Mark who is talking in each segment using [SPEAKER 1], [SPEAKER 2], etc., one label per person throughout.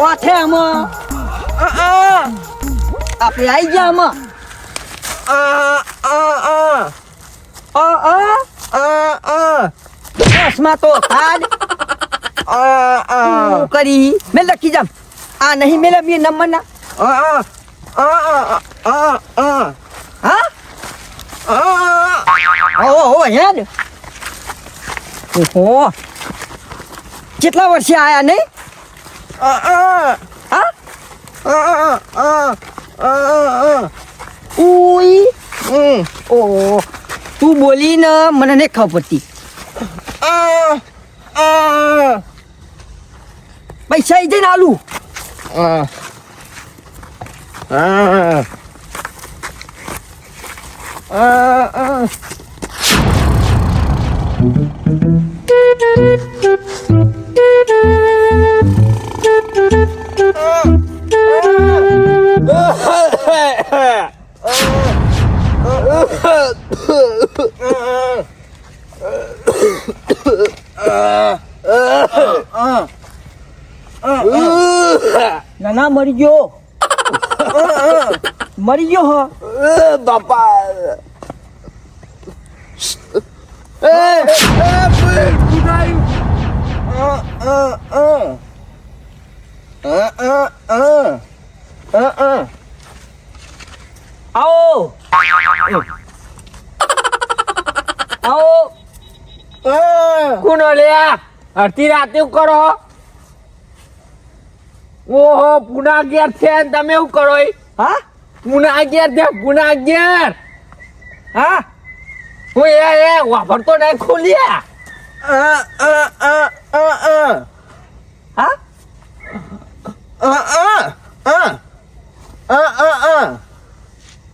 [SPEAKER 1] ओथे
[SPEAKER 2] हम आप लाई
[SPEAKER 1] जा हम
[SPEAKER 2] आ आ
[SPEAKER 1] आ आ आ
[SPEAKER 2] आ चश्मा
[SPEAKER 1] तो खाद आ आ करी मैं लकी जा आ नहीं मिले
[SPEAKER 2] मैं नम आ आ
[SPEAKER 1] आ
[SPEAKER 2] आ
[SPEAKER 1] आ आ ओ ओ यार ओहो कितना वर्ष
[SPEAKER 2] आया
[SPEAKER 1] नहीं
[SPEAKER 2] Ui.
[SPEAKER 1] Hmm.
[SPEAKER 2] Oh.
[SPEAKER 1] Tu boleh na menanek kau peti. Ah. Ah.
[SPEAKER 2] Baik saya
[SPEAKER 1] je nak. Ah. Ah.
[SPEAKER 2] Ah. Ah. Thank
[SPEAKER 1] you. નાના મરી ગયો. મરી ગયો હો.
[SPEAKER 2] બાપા
[SPEAKER 1] આવો. આવો.
[SPEAKER 3] કોણ લ્યા અડધી રાતે એવું કરો ઓહો પુના ગેર છે તમે એવું કરો
[SPEAKER 1] હા?
[SPEAKER 3] પુના ગેર છે પુના અગિયાર હા? હું એ એ વાપરતો નહીં ખોલ્યા
[SPEAKER 1] હા?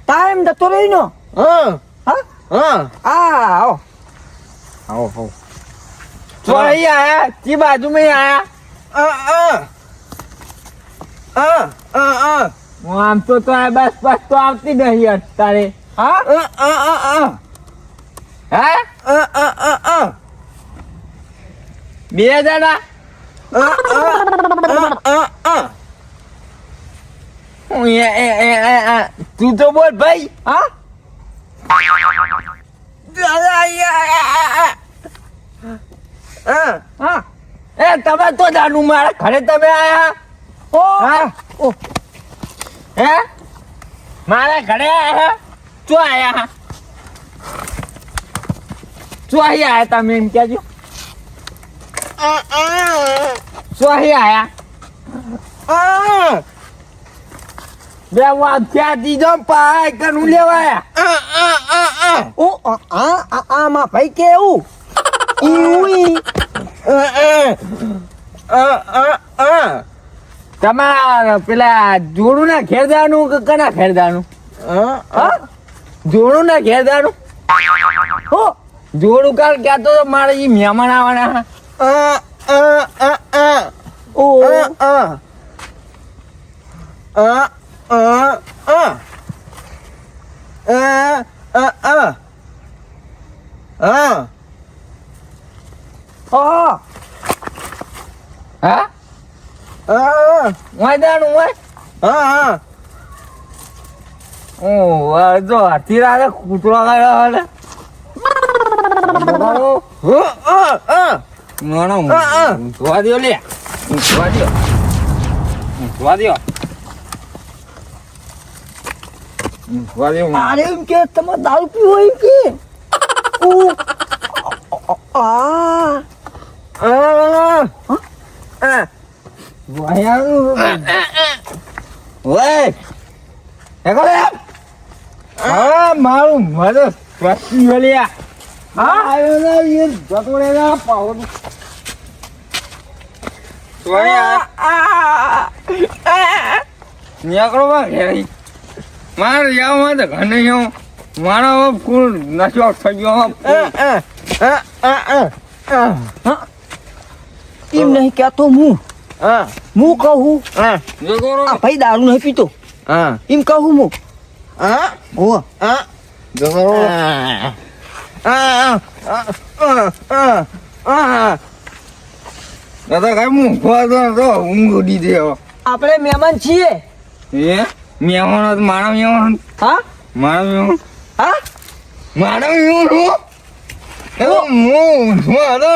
[SPEAKER 1] ટાઈમ જતો રહી નો.
[SPEAKER 2] હા.
[SPEAKER 1] હા. આ આવો.
[SPEAKER 3] આવો આવો. તો અહીં આયા તી બાજુમાં આયા.
[SPEAKER 2] અ અ. અ અ
[SPEAKER 3] હું આમ તો તો આ બસ બસ તો આવતી નહીં અત્યારે.
[SPEAKER 1] હા?
[SPEAKER 2] અ અ અ અ.
[SPEAKER 3] હે?
[SPEAKER 2] અ અ અ અ.
[SPEAKER 3] બે જણા? અ અ અ અ તું તો બોલ ભાઈ.
[SPEAKER 1] હા? હા.
[SPEAKER 3] એ તમે તો જાણું મારા ઘરે તમે આયા?
[SPEAKER 1] ઓ.
[SPEAKER 3] હા.
[SPEAKER 1] ઓ.
[SPEAKER 3] હે? મારા ઘરે આયા? શું આયા? શું અહીં આયા તમે એમ કહેજો. શું અહીં આયા? બે વાત ત્યાં દીધો? પાય કનું લેવાયા
[SPEAKER 1] ઓ આ આ આ આમાં ભાઈ કેવું ઈ
[SPEAKER 3] તમારા પેલા જોડું ના ખેરદાનું કે કના ખેરદાનું હા? જોડું ના ખેરદાનું હો જોડું કાલ કહેતો તો મારે ઈ મહેમાન આવવાના
[SPEAKER 1] ઓ. અ અ અ
[SPEAKER 3] હા અ વાયદાનું હોય હા હા ઓ જો હાથી રાતે કૂતરો ગાડ્યો હલે ઊંઘવા દો લે ઊંઘવા દો ઊંઘવા દો
[SPEAKER 1] અરે એમ કે તમે દારૂ પીવો એમ કે?
[SPEAKER 3] મારું મદદ પ્રશ્ન વલિયા. હા? આવ્યો ને એ જતો રે ના પાવર નીકળો ઘેરી માર જાવ તો ઘર નહીં જાઉં મારો કુલ નશો થઈ ગયો
[SPEAKER 1] એમ નહીં કહેતો હું. હું. કહું. ભાઈ દારૂ નહીં પીતો. એમ કહું હું. ઓ
[SPEAKER 3] દાદા કઈ મૂકો તો ઊંઘ ઉડી દે.
[SPEAKER 1] આપણે મહેમાન છીએ.
[SPEAKER 3] એ મેવણો તો માણો મેવણો
[SPEAKER 1] હા?
[SPEAKER 3] માણો મેવણો.
[SPEAKER 1] હા?
[SPEAKER 3] માણો મેવણો એટલે હું હું હતો.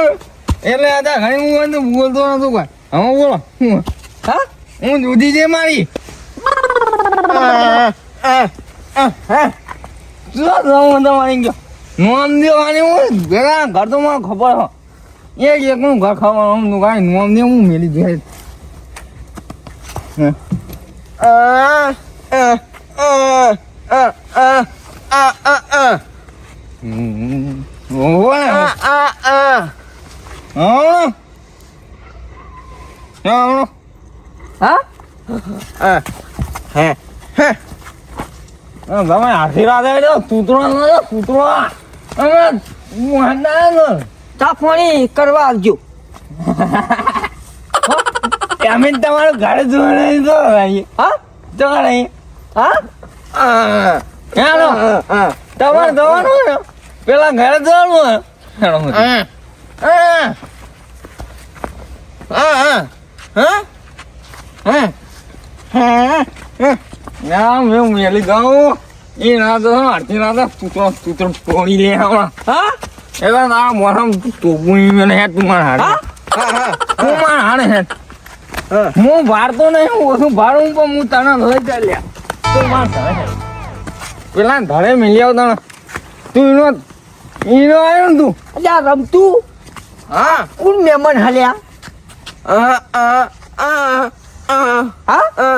[SPEAKER 3] એટલે હતા ઘણી હું બોલતો નતો કોઈ. હવે બોલો હું
[SPEAKER 1] હા?
[SPEAKER 3] હું જુદી છે મારી? તમારી ગયો? નોમ દેવાની હું. ઘણા ઘર તો મને ખબર હો. એક એકનું ઘર ખબર હું તો કાંઈ નોમ દે હું મેલી દે. હા.
[SPEAKER 1] કરવા આવજો
[SPEAKER 3] એમ તમારું ઘર જોવાનું તો
[SPEAKER 1] હા?
[SPEAKER 3] જોવાનું
[SPEAKER 1] હા?
[SPEAKER 3] હેલો. તમારે જવાનું પેલા ઘરે જવાનું ને મેં મેલી ગાઉં એ ના તો આરતી ના તો તોડી લે હમણાં.
[SPEAKER 1] હા?
[SPEAKER 3] એલા ના મોરમ ટોપું મને હે તું મારા હાડે
[SPEAKER 2] હા?
[SPEAKER 3] મારા હાડે હે.
[SPEAKER 2] હું.
[SPEAKER 3] ભારતો નહીં હું ઓછું ભાડું પણ હું તને લઈ ચાલ્યા તું ધરે પેલા ધરે મિલ્યો તણ. તું એનો એનો આવ્યો ને તું?
[SPEAKER 1] અલ્યા રમતું?
[SPEAKER 2] હા.
[SPEAKER 1] કોણ મહેમાન હલ્યા?
[SPEAKER 2] આ આ આ આ
[SPEAKER 1] હા?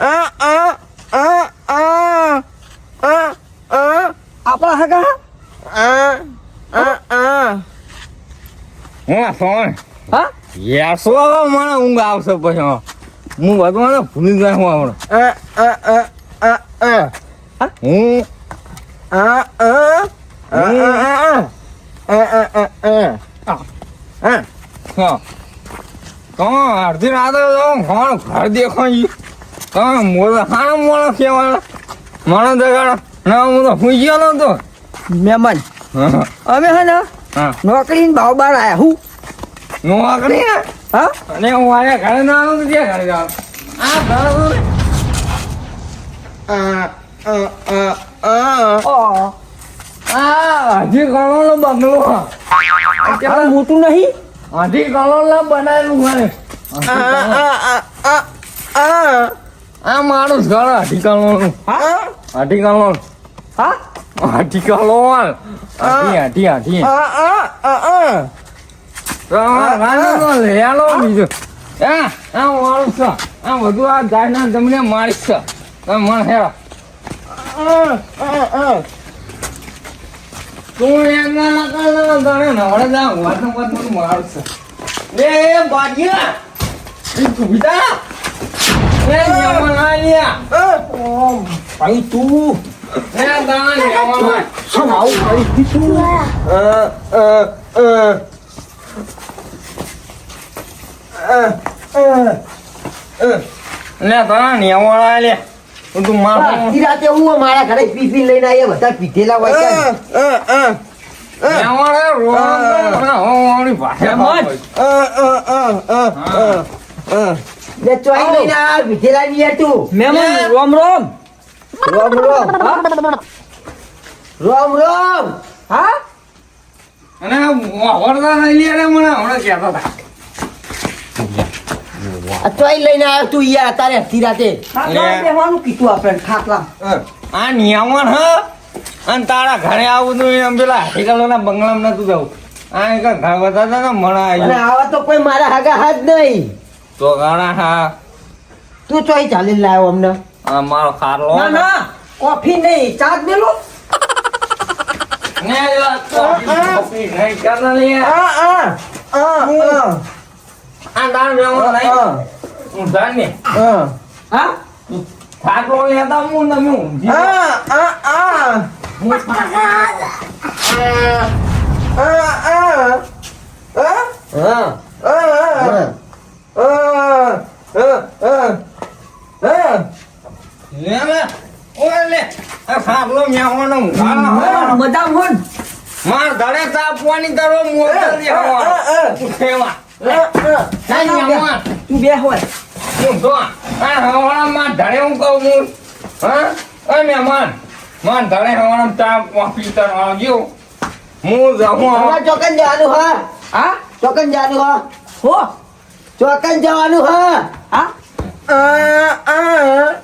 [SPEAKER 2] આ આ આ આ આ આ
[SPEAKER 1] આપણા હગા?
[SPEAKER 2] આ આ આ.
[SPEAKER 3] હું સોણ.
[SPEAKER 1] હા?
[SPEAKER 3] યસો મને ઊંઘ આવશે પછી? હું વાગવાનો ભૂલી જાય હું આવડો. હું? અડધી રાતે ઘર ઘર દેખાય? તમે મોડો હાણો મોડો કહેવાનો માણો દગાડો ના હું તો હું ગયો નતો
[SPEAKER 1] મહેમાન અમે હા ને નોકરી બાવ બાર આવ્યા હું.
[SPEAKER 3] નોકરી?
[SPEAKER 1] હા?
[SPEAKER 3] અને હું આયા ઘરે ના આવું ક્યાં ઘરે જાઉં આ ઘર ને.
[SPEAKER 2] આ આ આ
[SPEAKER 3] આ હજી કરોડનો બંગલો
[SPEAKER 1] આ મોટું નહીં?
[SPEAKER 3] હજી કરોડના બનાવેલું મને આ મારું જ ઘર અઢી કરોડનું
[SPEAKER 1] હા?
[SPEAKER 3] અઢી કરોડ
[SPEAKER 1] હા?
[SPEAKER 3] અઢી કરોડ અઢી અઢી અઢી લેલો બીજો. આ આ મારું છે. આ વધુ આ ગાયના તમને મારીશ છે. તમે મને હેરો. તું એના ન તને નવડે જા વાત વાત મારું છે. એ બાજીયા. એ તું એ યમન આલિયા.
[SPEAKER 1] ભાઈ તું.
[SPEAKER 3] એ દાન યમન
[SPEAKER 1] શું? આવું તું
[SPEAKER 3] લે તણા નેવાળા લે તું માર
[SPEAKER 1] આખી રાતે હું મારા ઘરે પી પી લઈને આવ્યા બધા પીધેલા હોય રોમ રોમ. રોમ રોમ રોમ રોમ હા?
[SPEAKER 3] અને વાવરતા નહીં લે મને હમણાં કહેતા હતા.
[SPEAKER 1] ચોઈ લઈને આવ્યો તું યાર તારે આખી રાતે બેહવાનું કીધું આપણે ખાટલા.
[SPEAKER 3] આ નિયમન હ? અને તારા ઘરે આવું તું એમ પેલા હાથીકલોના બંગલામાં નતું જવું આ એક ઘર બતાતા ને મને આવ્યું
[SPEAKER 1] આવા તો કોઈ મારા હાગા હાથ નહીં.
[SPEAKER 3] તો ઘણા હા.
[SPEAKER 1] તું ચોઈ ચાલી લાવ્યો અમને.
[SPEAKER 3] હા મારો ખારલો
[SPEAKER 1] ના ના કોફી નહીં ચા જ મેલો.
[SPEAKER 3] ને કોફી કોફી નહીં કરના લે આ આ દાણ લેવો નહીં. ને
[SPEAKER 1] હા
[SPEAKER 3] હા.
[SPEAKER 1] થાકલો લેતા
[SPEAKER 3] માર ધડે તાપવાની કરો મોટર લેવા
[SPEAKER 1] તું બે હોય.
[SPEAKER 3] હું તો આ હવાણામાં ધરે હું કહું હા એ મહેમાન મન ધરે હવાણામાં ચા કોફી તર આવજો હું
[SPEAKER 1] તમારે
[SPEAKER 3] હવે.
[SPEAKER 1] ચોકન જવાનું હા
[SPEAKER 3] હા?
[SPEAKER 1] ચોકન જવાનું હા
[SPEAKER 3] હો?
[SPEAKER 1] ચોકન જવાનું હા
[SPEAKER 3] હા?
[SPEAKER 2] આ આ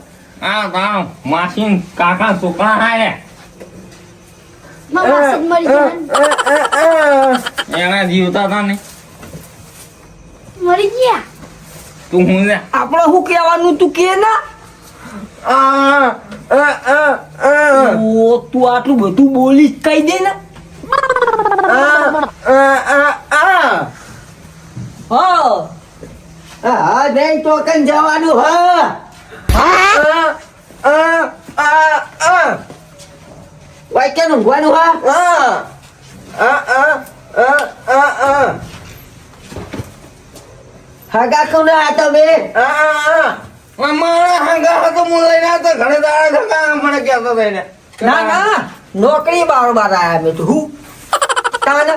[SPEAKER 3] આ ગામ માસીન કાકા છોકરા હારે
[SPEAKER 4] મરી ગયા
[SPEAKER 3] એના જીવતા હતા ને.
[SPEAKER 4] મરી ગયા
[SPEAKER 3] તું હું ને?
[SPEAKER 1] આપણે શું કહેવાનું તું કે ના? ઓ તું આટલું બધું બોલી કહી દે ને? હા. હા નહીં ચોકન જવાનું હા. વાક્ય ઊંઘવાનું હા? હગા કોને આ તમે?
[SPEAKER 3] મારા હંગા હતો હું લઈને આવતો ઘણે દાડા થકા મને કહેતો થઈને
[SPEAKER 1] ના ના. નોકરી બાર બાર આયા મેં તો. હું? તાન.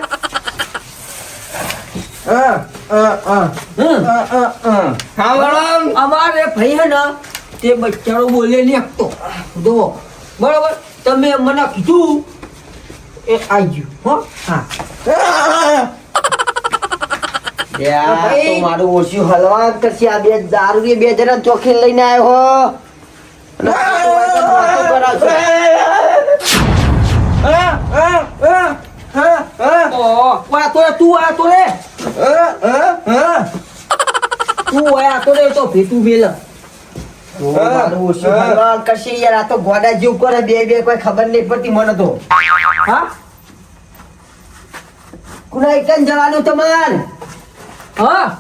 [SPEAKER 3] હા બરાબર
[SPEAKER 1] અમારે ભાઈ હે ને તે બચ્ચારો બોલે નહીં આપતો જો બરોબર? તમે મને કીધું એ આવી ગયું. હો? હા. તો મારું ઓછું હલવા કરશે. આ બે દારૂ ની બે જણા ચોખી લઈને આવ્યો તું રે તું તો ભેટું મેલ. મારું ઓછું હલવા કરશે યાર. આ તો ગોડા જેવું કરે બે બે કોઈ ખબર નહીં પડતી મને તો. હા? કુના એકન જવાનું તમાર? હા?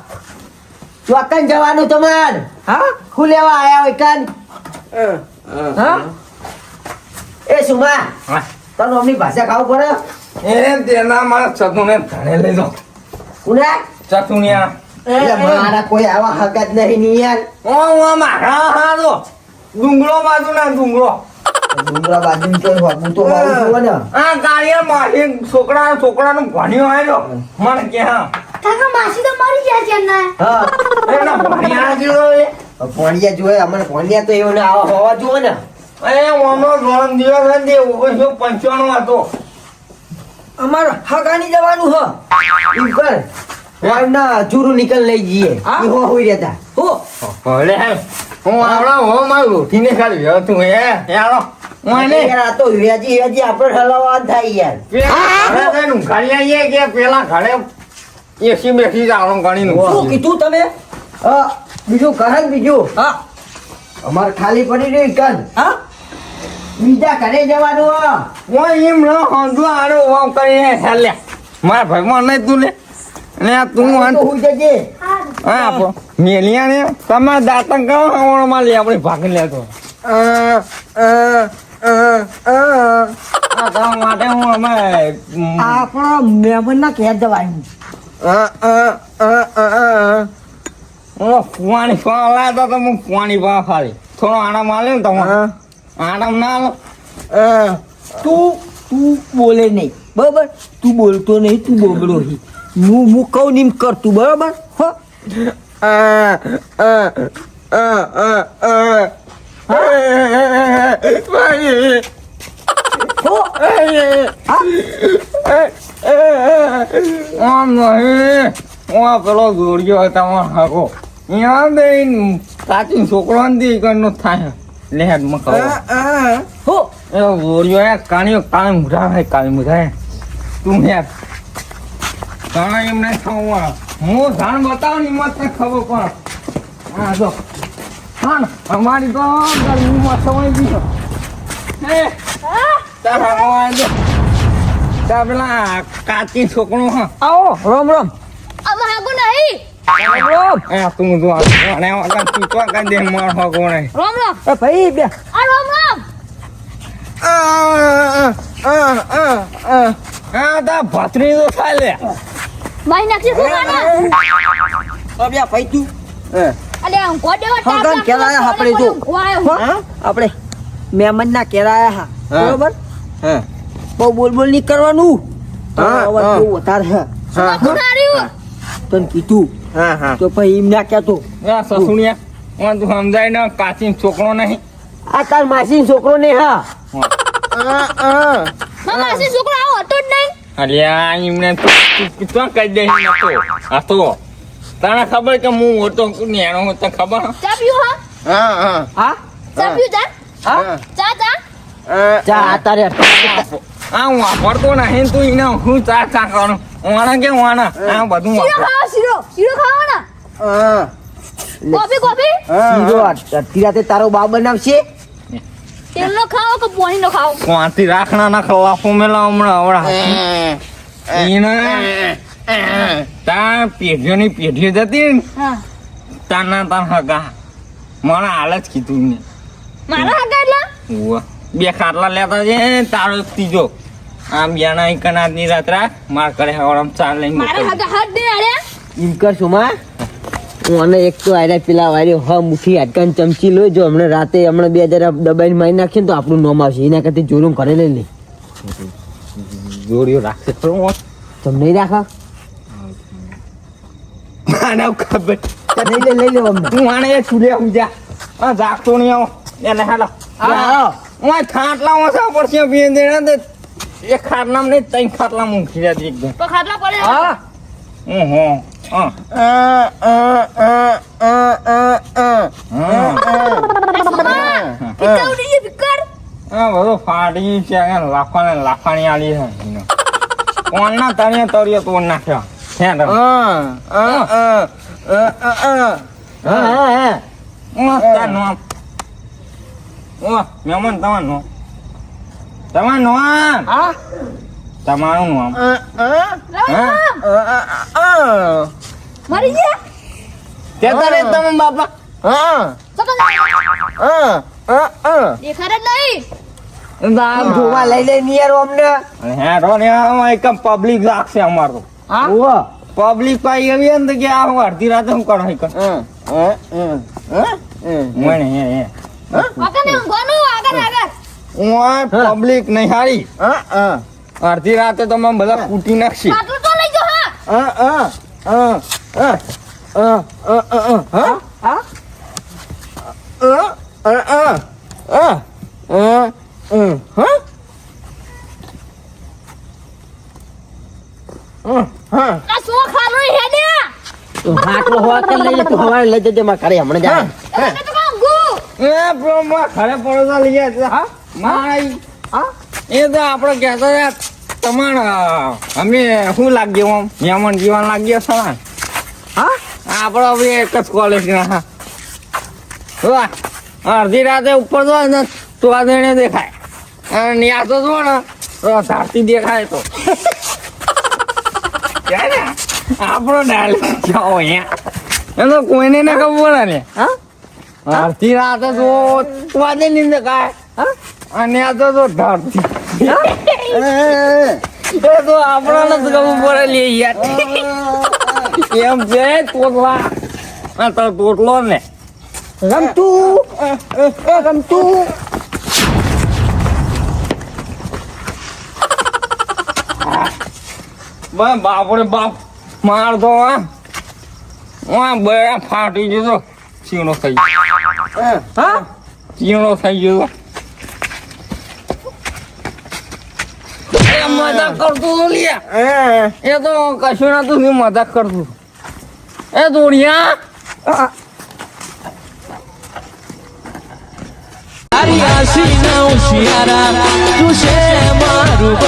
[SPEAKER 1] ચોકન જવાનું તમાર. હા? હું લેવા આયા હોય કાન હા? એ સુમા
[SPEAKER 3] હા.
[SPEAKER 1] તને અમની ભાષા ખાવું પડે?
[SPEAKER 3] એને તેના મારા ચતુને ધણે લઈ
[SPEAKER 1] કુના
[SPEAKER 3] ચતુનિયા
[SPEAKER 1] મારા કોઈ આવા હક નહીં ની યાર.
[SPEAKER 3] ઓ હું મારા હારો. ડુંગળો બાજુ ના ડુંગળો
[SPEAKER 1] ડુંગરા બાજુ તો હોવું જોવે ને.
[SPEAKER 3] આ ગાડીએ મારી છોકરા છોકરાનું ભણ્યો આવ્યો મને કે હા.
[SPEAKER 4] કાકા માસી તો મરી ગયા છે એમના.
[SPEAKER 1] હા.
[SPEAKER 3] એના ભણ્યા એ.
[SPEAKER 1] ભણિયા જોવે અમને ભણિયા તો એવું આવા હોવા જોવે ને.
[SPEAKER 3] એ ઓનો જન્મ દિવસ ને ઓગણીસો પંચાણું હતો.
[SPEAKER 1] અમાર હગાની જવાનું હ. ઈ કર. વારના નીકળ લઈ જઈએ.
[SPEAKER 3] હા?
[SPEAKER 1] ઈ હો હોઈ રહેતા. હો.
[SPEAKER 3] ભલે. હું આવડા હો મારું રોટીને ખાલી તું એ યારો આપડે એને
[SPEAKER 1] યાર આ તો વેજી વેજી આપણે હલાવવા થાય યાર.
[SPEAKER 3] પેલા ઘરે કે પેલા ઘરે એસી બેસી જવાનું ગણીનું.
[SPEAKER 1] શું કીધું તમે? હા બીજું કહે બીજું. હા. અમારે ખાલી પડી રહી કદ હા? બીજા ઘરે જવાનું હા
[SPEAKER 3] એમ ન હંધુ આડો વાવ કરીને ચાલ્યા મારા ભાઈમાં નહીં તું ને ને આ તું
[SPEAKER 1] હું જજે.
[SPEAKER 4] હા
[SPEAKER 3] આપો. મેલિયા ને તમારે દાંતણ કહો હવણમાં લે આપણે ભાગ લેતો આ કામ માટે હું અમે ઉમ,
[SPEAKER 1] આપણા મહેમાન ના ઘેર જવાનું
[SPEAKER 3] હું. પાણી પા તો હું પાણી પા ખાલી થોડો આરામ આલે ને તમે આરામ ના લો
[SPEAKER 1] તું તું બોલે નહીં બરાબર તું બોલતો નહીં તું બોગડો હી હું હું કહું ને કરતું બરાબર હ હો
[SPEAKER 3] આમ નહીં હું પેલો દોડ્યો તમારો હાકો અહીંયા બેન કાચી છોકરો ને કઈનો થાય લેહડ મકાવો
[SPEAKER 1] હો
[SPEAKER 3] એ દોડ્યો એ કાણીઓ કાળી મુઢા હે કાળી મુઢા હે તું હે કાણા એમને ખાવા હું ધાન બતાવની મત ખબર પણ હા જો હા અમારી તો ગરમીમાં સમય બીજો હે તારા હવા જો તા પેલા કાચી છોકરો હા.
[SPEAKER 1] આવો રામ રામ.
[SPEAKER 4] અમે હાગુ નહીં.
[SPEAKER 1] રામ
[SPEAKER 3] એ તું જો અને આગળ તું તો કઈ દે માર હો કોણે.
[SPEAKER 4] રામ રામ.
[SPEAKER 1] એ ભાઈ બે.
[SPEAKER 4] આ રામ રામ.
[SPEAKER 3] હા તા ભત્રી તો થાય લે.
[SPEAKER 4] ભાઈ નાખી શું ખાના?
[SPEAKER 1] અબે ભાઈ તું.
[SPEAKER 4] અલે હું કોડેવા
[SPEAKER 1] આપણે જો. આપણે મહેમાન ના કેરાયા હા. બરોબર?
[SPEAKER 2] હા.
[SPEAKER 1] બહુ બોલ બોલ નહીં કરવાનું. અવાજ. બહુ વધારે તને કીધું. તો પછી એમ ના કહેતો.
[SPEAKER 3] સસુણિયા તું સમજાય ને કાચી છોકરો નહીં.
[SPEAKER 1] આ તાર માસી છોકરો ને હા.
[SPEAKER 4] માસી છોકરો આવો હતો જ નહીં.
[SPEAKER 3] અલ્યા એમને તો કહી દે નતો આ તો તને ખબર કે હું હતો નેણો તને ખબર?
[SPEAKER 4] ચા પીવું હા?
[SPEAKER 2] હા હા.
[SPEAKER 1] હા?
[SPEAKER 4] ચા પીવું ચા?
[SPEAKER 2] હા.
[SPEAKER 4] ચા ચા?
[SPEAKER 1] ચા
[SPEAKER 3] આ હું વાપરતો નહીં તું એને હું ચા ચા કરું? વાણા કે વાણા આ બધું
[SPEAKER 4] શીરો શીરો. ખાવાના? Coffee coffee?
[SPEAKER 1] શીરો અડધી રાતે તારો બાપ બનાવશે?
[SPEAKER 4] તેલનો ખાઓ કે પાણીનો ખાઓ
[SPEAKER 3] કોણથી રાખણા ના ખલાફો મેલા હમણાં હમણાં એને તા પેઢીઓની પેઢીઓ જતી ને
[SPEAKER 4] હા.
[SPEAKER 3] તાના તાર હગા. મને હાલ જ કીધું ને
[SPEAKER 4] મારા હગા એટલે.
[SPEAKER 3] બે ખાટલા લેતા છે તારો ત્રીજો. આમ બેના એક કનાદની રાત્રા માર કરે હવારમાં ચાર લઈને
[SPEAKER 4] મારા
[SPEAKER 3] મોકલજો.
[SPEAKER 4] હાથ દે અરે
[SPEAKER 1] એમ કર સુમા હું અને એક તો આયરા પેલા વાળી હ મુઠી હાડકાની ચમચી લો જો હમણાં રાતે હમણાં બે હજાર દબાઈને મારી નાખીએ ને તો આપણું નામ આવશે. એના કરતી જોરું ઘરે લઈ લે.
[SPEAKER 3] જોડીઓ રાખશે
[SPEAKER 1] તમે નહીં રાખા?
[SPEAKER 3] માનવ ખબર.
[SPEAKER 1] લઈ લે લઈ લે હું
[SPEAKER 3] તું આને ઉજા આ જાગતો નહીં આવો. એને હાલો.
[SPEAKER 1] આવો.
[SPEAKER 3] આ ખાટલા ઓછા પડશે બે દેણા દે એક ખાટલામાં નહીં ત્રણ ખાટલા મૂકી રહ્યા એકદમ.
[SPEAKER 4] તો ખાટલા પડે
[SPEAKER 1] હા?
[SPEAKER 3] હું. હો. ફાટી છે લાફાને લાફાણી આલી છે. એનો. કોણના તળિયે તળિયે તોડ નાખ્યો. છે
[SPEAKER 2] હા.
[SPEAKER 1] હા હા હા.
[SPEAKER 3] ઓ તાર નામ ઓ મહેમાન તમારું નામ તમારું નામ
[SPEAKER 1] હા?
[SPEAKER 3] તમારું નામ
[SPEAKER 2] Ah,
[SPEAKER 4] મરી ગયા?
[SPEAKER 3] કેતા રે તમે બાપા.
[SPEAKER 4] સકલ દેખાડ જ નહીં.
[SPEAKER 1] આમ જોવા લઈ લે નિયર અમને.
[SPEAKER 3] હે રો ને આમાં એક પબ્લિક લાગશે અમારું. તો
[SPEAKER 1] ઓહો
[SPEAKER 3] પબ્લિક પાઈ આવી ને તો કે આ હું અડધી રાતે હું કરો. હી કર મને હે હે.
[SPEAKER 4] આગળ
[SPEAKER 3] હું પબ્લિક નહીં હારી અડધી રાતે તો મને બધા કૂટી નાખશે
[SPEAKER 4] લઈ જાઓ હા
[SPEAKER 1] હા
[SPEAKER 4] આ શું ખાનું હેડે
[SPEAKER 1] તો હાટલો હોવા કે લઈ લે તું લઈ જજે માં કરે હમણાં જાય
[SPEAKER 3] એ બ્રહ્મા ખરે પડતા લઈ ગયા હા? માઈ
[SPEAKER 1] હા?
[SPEAKER 3] એ તો આપણે કહેતા હતા તમાર અમે શું લાગ્યો આમ મહેમાન જીવન લાગ્યો છે
[SPEAKER 1] હા?
[SPEAKER 3] આપણે હવે એક જ કોલેજના હા. વાહ અડધી રાતે ઉપર જો ને તો આ દેણે દેખાય. અને ન્યા તો જો ને તો ધરતી દેખાય તો. આપણો ડાયલોગ જાઓ અહીંયા એ તો કોઈને ના ખબર ને.
[SPEAKER 1] હા?
[SPEAKER 3] અડધી રાતે જો તો આ કાય નહીં
[SPEAKER 1] હા?
[SPEAKER 3] અને આ તો ધરતી. એ તો આપણને જ ખબર પડે લે યાર. એમ છે તોતલા આ તો તોટલો ને.
[SPEAKER 1] રમતું. એ રમતું.
[SPEAKER 3] બાપ રે બાપ માર તો આ આ ફાટી ગયો તો ચીણો થઈ ગયો.
[SPEAKER 1] હા?
[SPEAKER 3] ચીણો થઈ ગયો. એ મજાક કરતું તો લ્યા. એ તો કશું નતું નહીં મજાક કરતું. એ દોડિયા.
[SPEAKER 5] ના ઉશિયારા તું છે મારું બધું